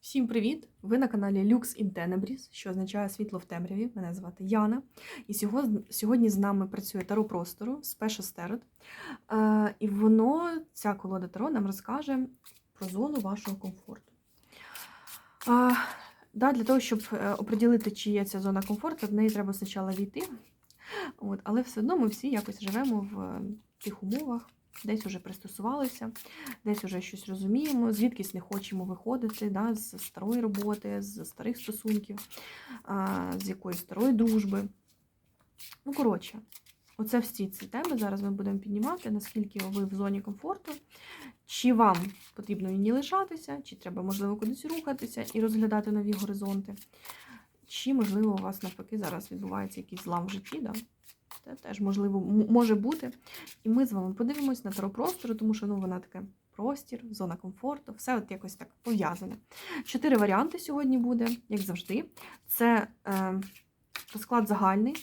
Всім привіт! Ви на каналі Lux in Tenebris, що означає світло в темряві. Мене звати Яна. І сьогодні, з нами працює Таро простору Special Tarot. Е, і воно, ця колода Таро, нам розкаже про зону вашого комфорту. Е, для того, щоб е, оприділити, чи є ця зона комфорту, в неї треба спочатку війти. От, але все одно ми всі якось живемо в тих умовах. Десь вже пристосувалися, десь вже щось розуміємо, звідкись не хочемо виходити да, з старої роботи, з старих стосунків, з якоїсь старої дружби. Ну, коротше, оце всі ці теми зараз ми будемо піднімати, наскільки ви в зоні комфорту, чи вам потрібно в лишатися, чи треба, можливо, кудись рухатися і розглядати нові горизонти, чи, можливо, у вас навпаки зараз відбувається якийсь злам в житті. Да? Це теж можливо може бути. І ми з вами подивимось на таро простору, тому що ну, вона таке простір, зона комфорту, все от якось так пов'язане. Чотири варіанти сьогодні буде, як завжди. Це е, розклад загальний,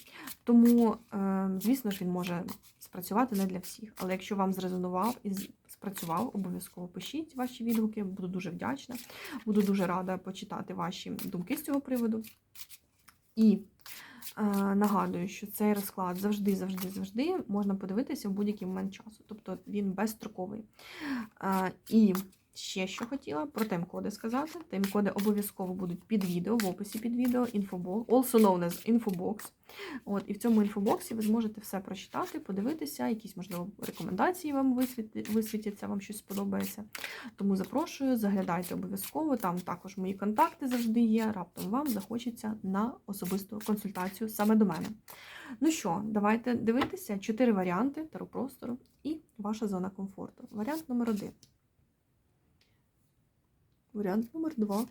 тому, е, звісно ж, він може спрацювати не для всіх. Але якщо вам зрезонував і спрацював, обов'язково пишіть ваші відгуки, буду дуже вдячна. Буду дуже рада почитати ваші думки з цього приводу. І Нагадую, що цей розклад завжди, завжди, завжди можна подивитися в будь-який момент часу. Тобто він безстроковий. Е, І ще що хотіла про тайм-коди сказати. Тайм-коди обов'язково будуть під відео, в описі під відео, інфобокс, also known as інфобокс. От, і в цьому інфобоксі ви зможете все прочитати, подивитися, якісь, можливо, рекомендації вам висвітяться, вам щось сподобається. Тому запрошую, заглядайте обов'язково. Там також мої контакти завжди є. Раптом вам захочеться на особисту консультацію саме до мене. Ну що, давайте дивитися чотири варіанти теропростору і ваша зона комфорту. Варіант номер один. Варіант номер два.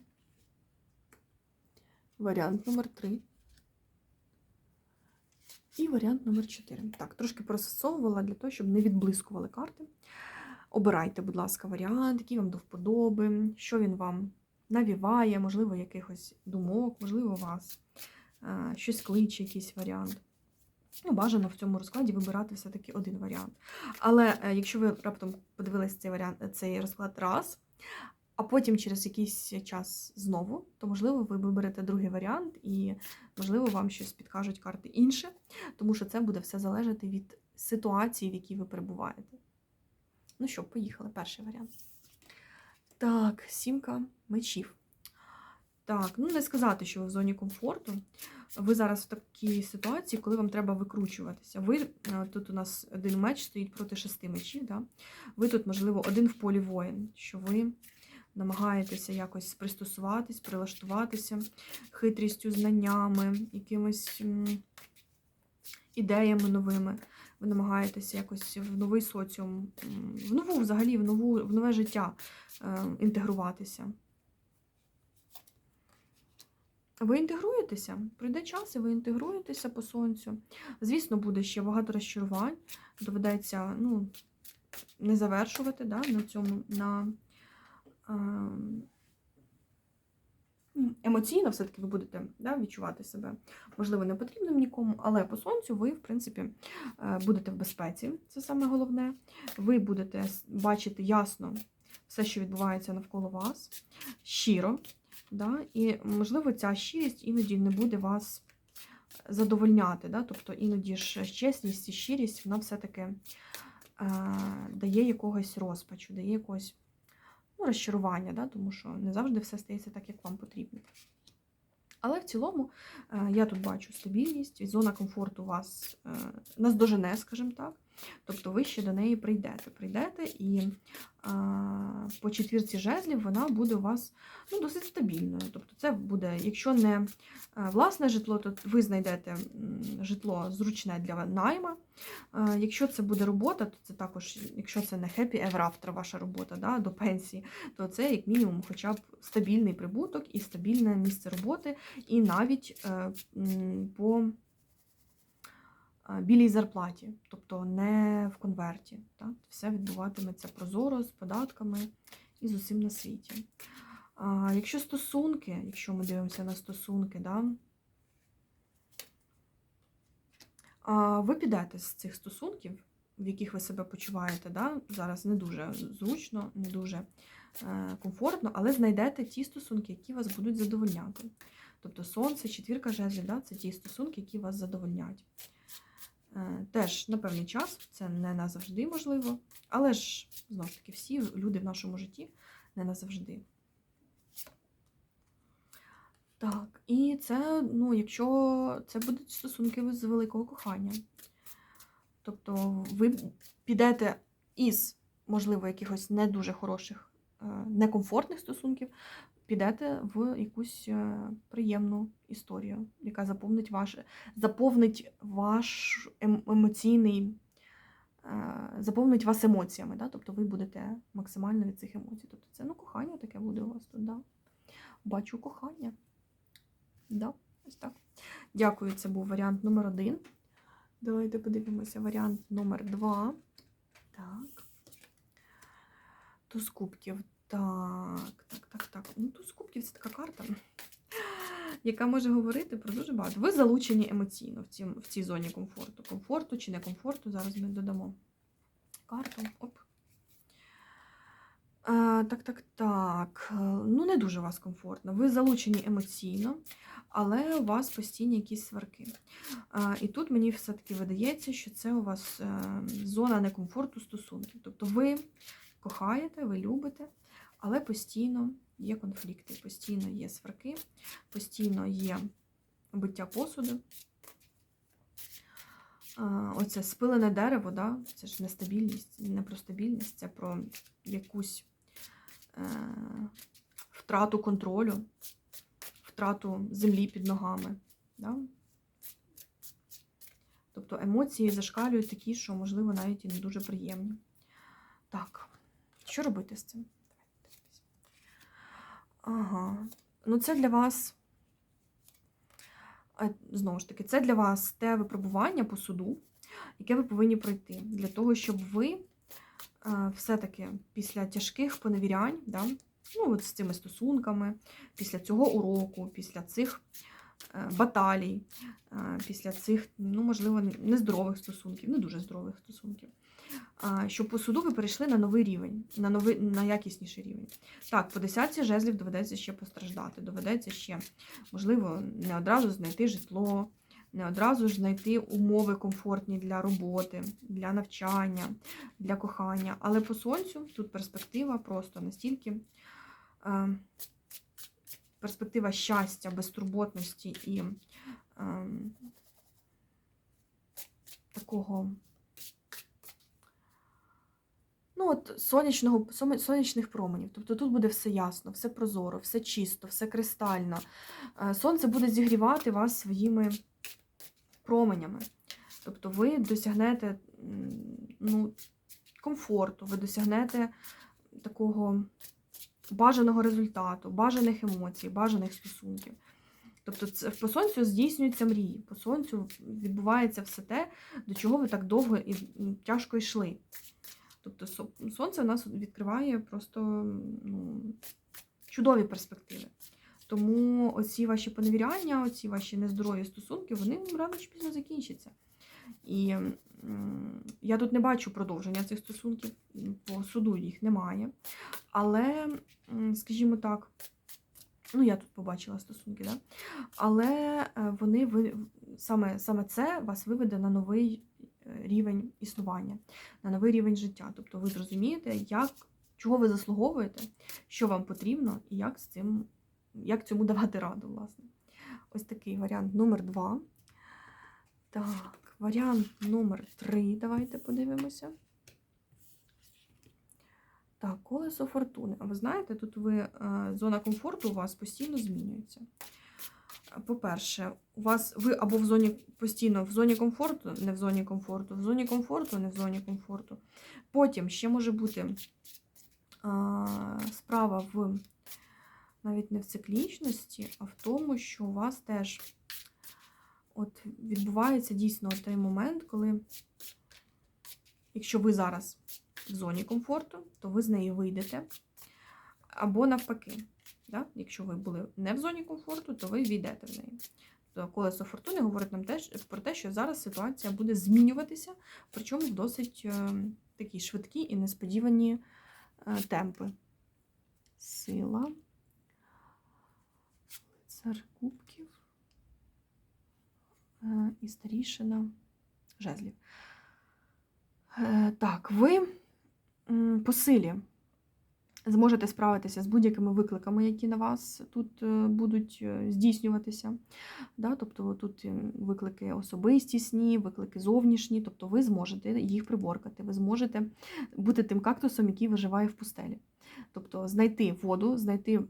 Варіант номер три. І варіант номер 4. Так, трошки просовувала для того, щоб не відблискували карти. Обирайте, будь ласка, варіант, який вам до вподоби, що він вам навіває, можливо, якихось думок, можливо, вас е, щось кличе, якийсь варіант. Ну, бажано в цьому розкладі вибирати все-таки один варіант. Але е, якщо ви раптом подивилися цей варіант, цей розклад раз, а потім через якийсь час знову, то можливо ви виберете другий варіант, і можливо вам щось підкажуть карти інше, тому що це буде все залежати від ситуації, в якій ви перебуваєте. Ну що, поїхали. Перший варіант. Так, сімка мечів. Так, ну не сказати, що ви в зоні комфорту. Ви зараз в такій ситуації, коли вам треба викручуватися. Ви е, тут у нас один меч стоїть проти шести мечів. Да? Ви тут, можливо, один в полі воїн, що ви намагаєтеся якось пристосуватись, прилаштуватися хитрістю, знаннями, якимись ідеями новими. Ви намагаєтеся якось в новий соціум, в нову взагалі, в нову, в нове життя е, інтегруватися. Ви інтегруєтеся, прийде час, і ви інтегруєтеся по сонцю. Звісно, буде ще багато розчарувань. Доведеться ну, не завершувати да, на цьому на емоційно все-таки ви будете да, відчувати себе, можливо, не потрібним нікому, але по сонцю ви, в принципі, е, будете в безпеці, це саме головне. Ви будете бачити ясно все, що відбувається навколо вас, щиро. Да? І, можливо, ця щирість іноді не буде вас задовольняти. Да? Тобто іноді ж чесність і щирість, вона все-таки е, дає якогось розпачу, дає якогось ну, розчарування, да? тому що не завжди все стається так, як вам потрібно. Але в цілому е, я тут бачу стабільність, зона комфорту вас е, наздожене, скажімо так. Тобто ви ще до неї прийдете. Прийдете, і е, по четвірці жезлів вона буде у вас ну, досить стабільною. Тобто, це буде, якщо не е, власне житло, то ви знайдете житло зручне для найма. Е, Якщо це буде робота, то це також, якщо це не happy ever after ваша робота да, до пенсії, то це як мінімум хоча б стабільний прибуток і стабільне місце роботи, і навіть е, м, по е, білій зарплаті, тобто не в конверті. Так? Все відбуватиметься прозоро з податками і з усім на світі. А, якщо стосунки, якщо ми дивимося на стосунки, да, а, ви підете з цих стосунків, в яких ви себе почуваєте, да, зараз не дуже зручно, не дуже е, комфортно, але знайдете ті стосунки, які вас будуть задовольняти. Тобто сонце, четвірка жезлів, да, це ті стосунки, які вас задовольняють. Е, Теж на певний час, це не назавжди можливо, але ж, знову ж таки, всі люди в нашому житті не назавжди. Так, і це, ну, якщо це будуть стосунки з великого кохання. Тобто ви підете із, можливо, якихось не дуже хороших, е, некомфортних стосунків, підете в якусь е, приємну історію, яка заповнить ваш, заповнить ваш ем- емоційний, е, заповнить вас емоціями. Да? Тобто ви будете максимально від цих емоцій. Тобто це ну, кохання таке буде у вас тут. Да? Бачу кохання. Да, ось так. Дякую, це був варіант номер один. Давайте подивимося варіант номер два. Так. Туз кубків. Так, так, так, так. Ну, туз кубків це така карта, яка може говорити про дуже багато. Ви залучені емоційно в цій, в цій зоні комфорту. Комфорту чи не комфорту. Зараз ми додамо карту. Оп. А, так, так, так. Ну, не дуже у вас комфортно. Ви залучені емоційно, але у вас постійні якісь сварки. А, і тут мені все-таки видається, що це у вас е, зона некомфорту стосунків. Тобто ви кохаєте, ви любите, але постійно є конфлікти, постійно є сварки, постійно є биття посуду. Оце спилене дерево, да? це ж нестабільність, не про стабільність, це про якусь е, втрату контролю, втрату землі під ногами. Да? Тобто емоції зашкалюють такі, що, можливо, навіть і не дуже приємні. Так, що робити з цим? Ага. Ну, це для вас. Знову ж таки, це для вас те випробування по суду, яке ви повинні пройти, для того, щоб ви е, все-таки після тяжких поневірянь, да, ну, от з цими стосунками, після цього уроку, після цих е, баталій, е, після цих, ну, можливо, нездорових стосунків, не дуже здорових стосунків, щоб по суду ви перейшли на новий рівень, на новий, на якісніший рівень. Так, по десятці жезлів доведеться ще постраждати, доведеться ще, можливо, не одразу знайти житло, не одразу ж знайти умови комфортні для роботи, для навчання, для кохання. Але по сонцю тут перспектива просто настільки перспектива щастя, безтурботності і е, такого. Ну, от сонячного, сонячних променів. Тобто тут буде все ясно, все прозоро, все чисто, все кристально. Е, Сонце буде зігрівати вас своїми променями. Тобто ви досягнете ну, комфорту, ви досягнете такого бажаного результату, бажаних емоцій, бажаних стосунків. Тобто це по сонцю здійснюються мрії. По сонцю відбувається все те, до чого ви так довго і тяжко йшли. Тобто со- сонце нас відкриває просто ну, чудові перспективи. Тому оці ваші поневіряння, оці ваші нездорові стосунки, вони рано чи пізно закінчаться. І я тут не бачу продовження цих стосунків, по суду їх немає. Але, скажімо так, ну я тут побачила стосунки, да? але е, вони саме, саме це вас виведе на новий рівень існування, на новий рівень життя. Тобто ви зрозумієте, як, чого ви заслуговуєте, що вам потрібно, і як з цим, як цьому давати раду, власне. Ось такий варіант номер два. Так, варіант номер три. Давайте подивимося. Так, колесо фортуни. А ви знаєте, тут ви, е, зона комфорту у вас постійно змінюється. По-перше, у вас ви або в зоні постійно в зоні комфорту, не в зоні комфорту, в зоні комфорту, не в зоні комфорту. Потім ще може бути а, справа в навіть не в циклічності, а в тому, що у вас теж от відбувається дійсно той момент, коли, якщо ви зараз в зоні комфорту, то ви з неї вийдете. Або навпаки. Да? Якщо ви були не в зоні комфорту, то ви війдете в неї. То колесо фортуни говорить нам теж про те, що зараз ситуація буде змінюватися, причому в досить е, такі швидкі і несподівані е, темпи. сила, лицар кубків е, і старішина жезлів. Е, Так, ви по силі зможете справитися з будь-якими викликами, які на вас тут е, будуть е, здійснюватися. Да? Тобто тут е, виклики особистісні, виклики зовнішні, тобто ви зможете їх приборкати, ви зможете бути тим кактусом, який виживає в пустелі. Тобто знайти воду, знайти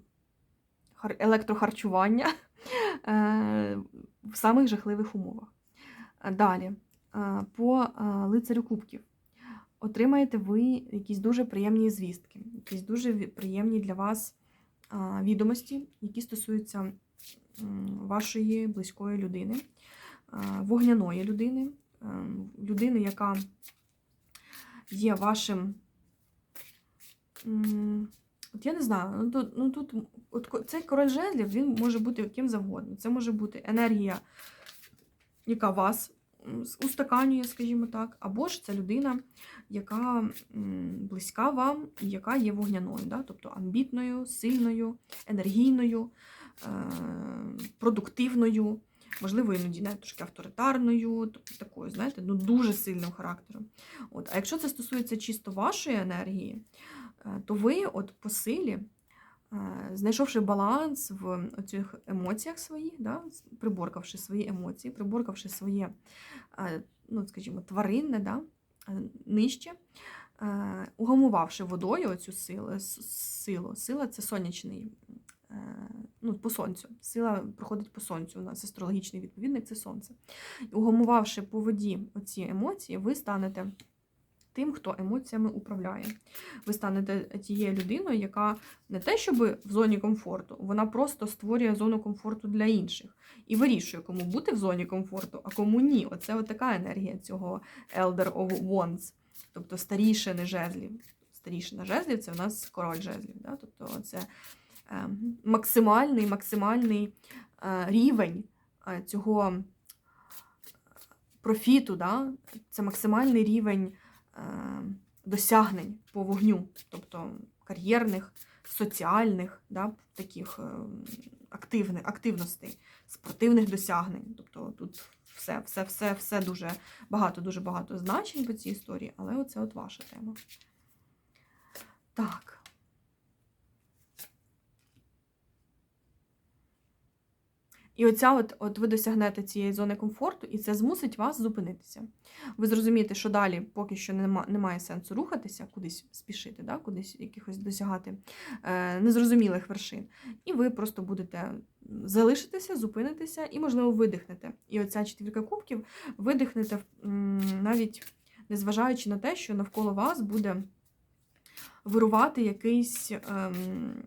електрохарчування е, в самих жахливих умовах. Далі, по лицарю кубків. Отримаєте ви якісь дуже приємні звістки, якісь дуже приємні для вас відомості, які стосуються вашої близької людини, вогняної людини, людини, яка є вашим. От я не знаю, ну тут, ну тут от цей король жезлів він може бути яким завгодно. Це може бути енергія, яка вас устаканює, скажімо так, або ж це людина, яка близька вам і яка є вогняною, да? тобто амбітною, сильною, енергійною, е- продуктивною, можливо, іноді навіть трошки авторитарною, тобто такою, знаєте, ну дуже сильним характером. От. А якщо це стосується чисто вашої енергії, е, то ви от по силі. Е, Знайшовши баланс в цих емоціях своїх, да, приборкавши свої емоції, приборкавши своє, е, ну, скажімо, тваринне, да, е, нижче, угамувавши водою оцю силу, силу. Сила це сонячний, ну, по сонцю. Сила проходить по сонцю. У нас астрологічний відповідник це сонце. Угамувавши по воді оці емоції, ви станете тим, хто емоціями управляє. Ви станете тією людиною, яка не те, щоб в зоні комфорту, вона просто створює зону комфорту для інших і вирішує, кому бути в зоні комфорту, а кому ні. Оце от така енергія цього Elder of Wands, тобто старішини жезлів. Старішина жезлів це у нас король жезлів. Да? Тобто це е, максимальний, максимальний е, рівень е, цього профіту, да? це максимальний рівень е, досягнень по вогню, тобто кар'єрних, соціальних, да? таких е, активних, активностей, спортивних досягнень. Тобто тут все, все, все, все дуже багато, дуже багато значень по цій історії, але оце от ваша тема. Так. І оця от, от ви досягнете цієї зони комфорту, і це змусить вас зупинитися. Ви зрозумієте, що далі поки що нема, немає сенсу рухатися, кудись спішити, да? кудись якихось досягати е, незрозумілих вершин. І ви просто будете залишитися, зупинитися і, можливо, видихнете. І оця четвірка кубків видихнете навіть незважаючи на те, що навколо вас буде вирувати якийсь. Ем,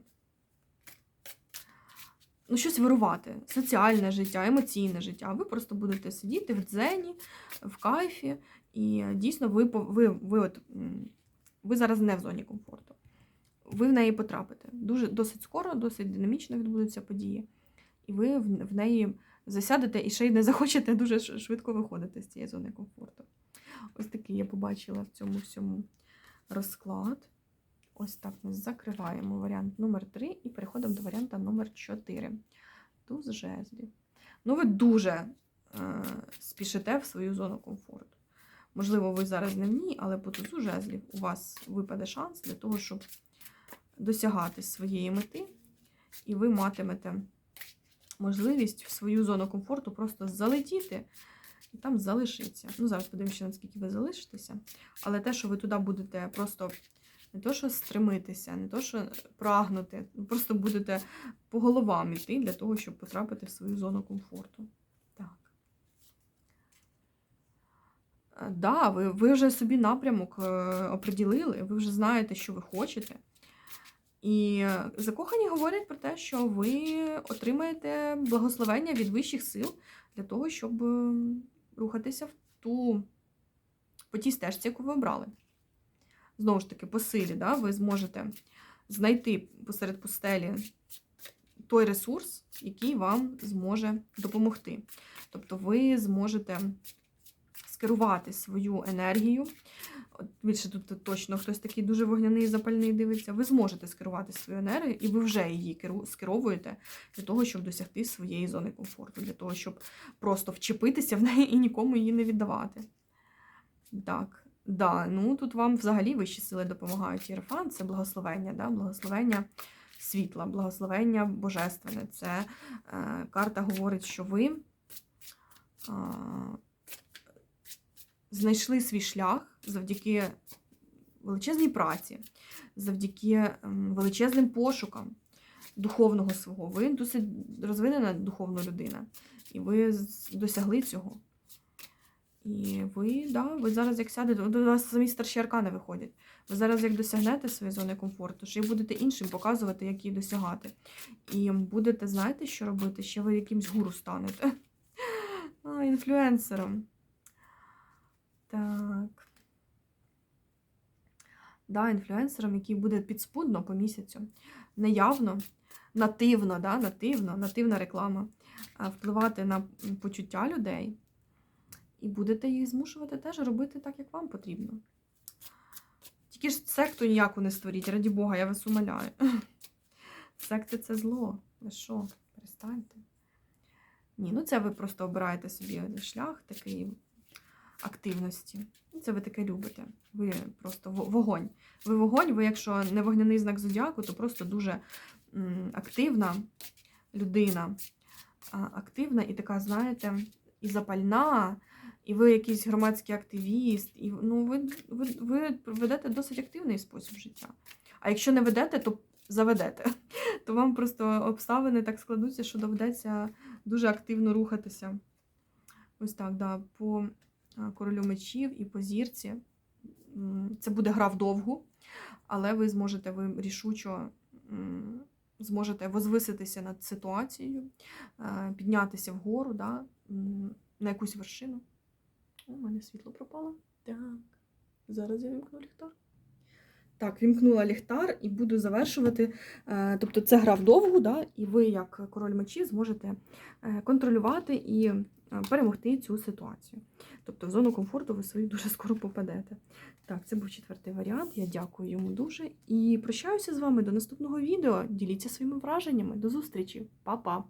ну, щось вирувати, соціальне життя, емоційне життя. Ви просто будете сидіти в дзені, в кайфі, і дійсно ви, ви, ви, от, ви зараз не в зоні комфорту. Ви в неї потрапите. Дуже досить скоро, досить динамічно відбудуться події. І ви в, в неї засядете і ще й не захочете дуже швидко виходити з цієї зони комфорту. Ось такий я побачила в цьому всьому розклад. Ось так ми закриваємо варіант номер 3 і переходимо до варіанта номер 4. Туз жезлів. Ну, ви дуже е, спішите в свою зону комфорту. Можливо, ви зараз не в ній, але по тузу жезлів у вас випаде шанс для того, щоб досягати своєї мети, і ви матимете можливість в свою зону комфорту просто залетіти і там залишитися. Ну, зараз подивимося, наскільки ви залишитеся. Але те, що ви туди будете просто не то, що стремитися, не то, що прагнути, просто будете по головам іти для того, щоб потрапити в свою зону комфорту. Так. Е, Да, ви, ви вже собі напрямок е, оприділили, ви вже знаєте, що ви хочете. І закохані говорять про те, що ви отримаєте благословення від вищих сил для того, щоб рухатися в ту, по тій стежці, яку ви обрали. Знову ж таки, по силі, да, ви зможете знайти посеред пустелі той ресурс, який вам зможе допомогти. Тобто ви зможете скерувати свою енергію. Більше тут точно хтось такий дуже вогняний і запальний дивиться. Ви зможете скерувати свою енергію, і ви вже її скеровуєте для того, щоб досягти своєї зони комфорту, для того, щоб просто вчепитися в неї і нікому її не віддавати. Так, да, ну тут вам взагалі вищі сили допомагають. Єрофан це благословення, да? благословення світла, благословення божественне. Це е, карта говорить, що ви е, знайшли свій шлях завдяки величезній праці, завдяки ем, величезним пошукам духовного свого. Ви досить розвинена духовна людина, і ви досягли цього. І ви, да, ви зараз як сядете, до вас самі старші аркани виходять. Ви зараз як досягнете своєї зони комфорту, ще й будете іншим показувати, як її досягати. І будете, знаєте, що робити? Ще ви якимсь гуру станете. А, інфлюенсером. Так. Да, інфлюенсером, який буде підспудно по місяцю, неявно, нативно, да, нативно, нативна реклама, впливати на почуття людей. І будете їх змушувати теж робити так, як вам потрібно. Тільки ж секту ніяку не створіть, раді Бога, я вас умоляю. Секти це зло. Ви що, перестаньте. Ні, ну це ви просто обираєте собі шлях такий активності. Ну, Це ви таке любите. Ви просто вогонь. Ви вогонь, ви, якщо не вогняний знак зодіаку, то просто дуже активна людина. Активна і така, знаєте, і запальна, і ви якийсь громадський активіст, і ну, ви, ви, ви ведете досить активний спосіб життя. А якщо не ведете, то заведете. То вам просто обставини так складуться, що доведеться дуже активно рухатися. Ось так, да, по королю мечів і по зірці. Це буде гра вдовгу, але ви зможете ви рішучо зможете возвиситися над ситуацією, е, піднятися вгору, да, на якусь вершину. У мене світло пропало. Так, зараз я вімкну ліхтар. Так, вімкнула ліхтар і буду завершувати. Е, Тобто це гра вдовгу, да, і ви, як король мечів, зможете е, контролювати і е, перемогти цю ситуацію. Тобто в зону комфорту ви свою дуже скоро попадете. Так, це був четвертий варіант. Я дякую йому дуже і прощаюся з вами до наступного відео. Діліться своїми враженнями. До зустрічі, Па-па!